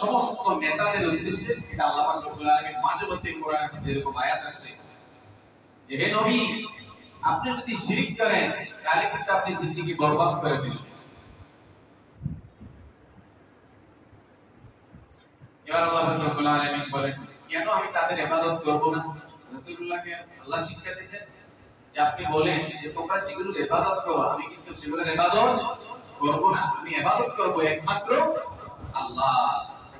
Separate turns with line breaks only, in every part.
সমস্ত নেতাদের উদ্দেশ্যে এটা আল্লাহ পাক রব্বুল আলামিন মাঝে মধ্যে কোরআনের মধ্যে এরকম আয়াত আসছে যে, হে নবী, আপনি যদি শিরিক করেন, তাহলে কিন্তু আপনি জিন্দেগি বরবাদ করে ফেলবেন। এবার আল্লাহ পাক রব্বুল আলামিন বলেন, কেন আমি তাদের ইবাদত করব না? রাসূলুল্লাহকে আল্লাহ শিক্ষা দিয়েছেন যে, আপনি বলেন যে, তোমরা যেগুলোর ইবাদত করো, আমি কিন্তু সেগুলোর ইবাদত করব না। আমি ইবাদত করব একমাত্র আল্লাহ।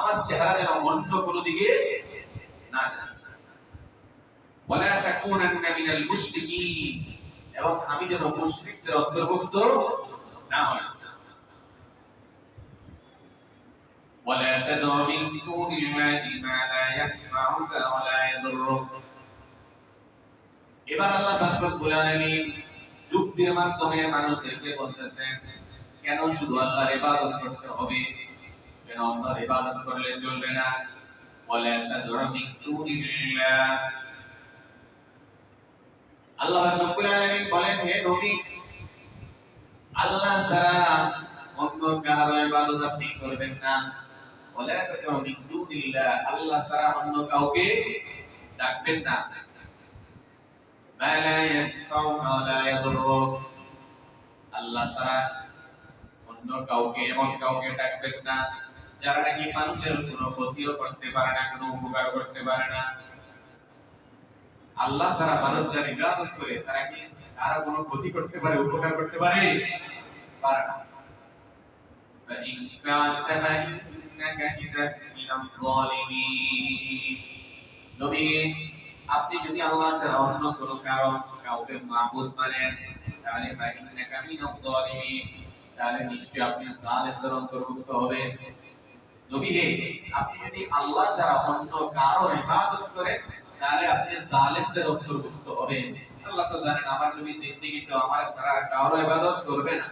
আমার চেহারা যেন অন্য কোনো দিকে না যায় ولا تكونن من المشركين এবং আমি যেন মুশরিকদের অন্তর্ভুক্ত না হই ولا تدع من دون الله ما لا ينفعك ولا يضرك এবার আল্লাহ পাক রব্বুল আলামিন যুক্তির মাধ্যমে মানুষদেরকে বলতেছেন কেন শুধু আল্লাহর ইবাদত করতে হবে এর অন্তর ইবাদত করলে চলবে না বলে একটা ধরো দুনিল্লাহ আল্লাহ রাব্বুল আলামিন বলেন, হে নবী আল্লাহ ছাড়া অন্য কারও ইবাদত আপনি করবেন না। বলে একটা ধরো দুনিল্লাহ, আল্লাহ ছাড়া অন্য কাউকে ডাকবেন না। আল্লাহ ছাড়া অন্য কাউকে, এমন কাউকে ডাকবেন না। যারা নাকি মানুষের কোনো ক্ষতিও করতে পারে না, কোনো উপকার করতে পারে না, আল্লাহ সারা মানুষ যারা ইবাদত করে, তারা কি তারা কোনো ক্ষতি করতে পারে, উপকার করতে পারে? পারে না। আপনি যদি আল্লাহ ছাড়া অন্য কোনো কারণ কাউকে মাহবুদ মানেন, তাহলে তাহলে নিশ্চয়ই আপনি সালের অন্তর্ভুক্ত হবেন। নবী হে আপনি যদি আল্লাহ ছাড়া অন্য কারও ইবাদত করেন, তাহলে আপনি জালেমদের অন্তর্ভুক্ত হবেন। আল্লাহ তো জানেন, আমার নবী জিন্দেগি তো আমার ছাড়া কারও ইবাদত করবে না।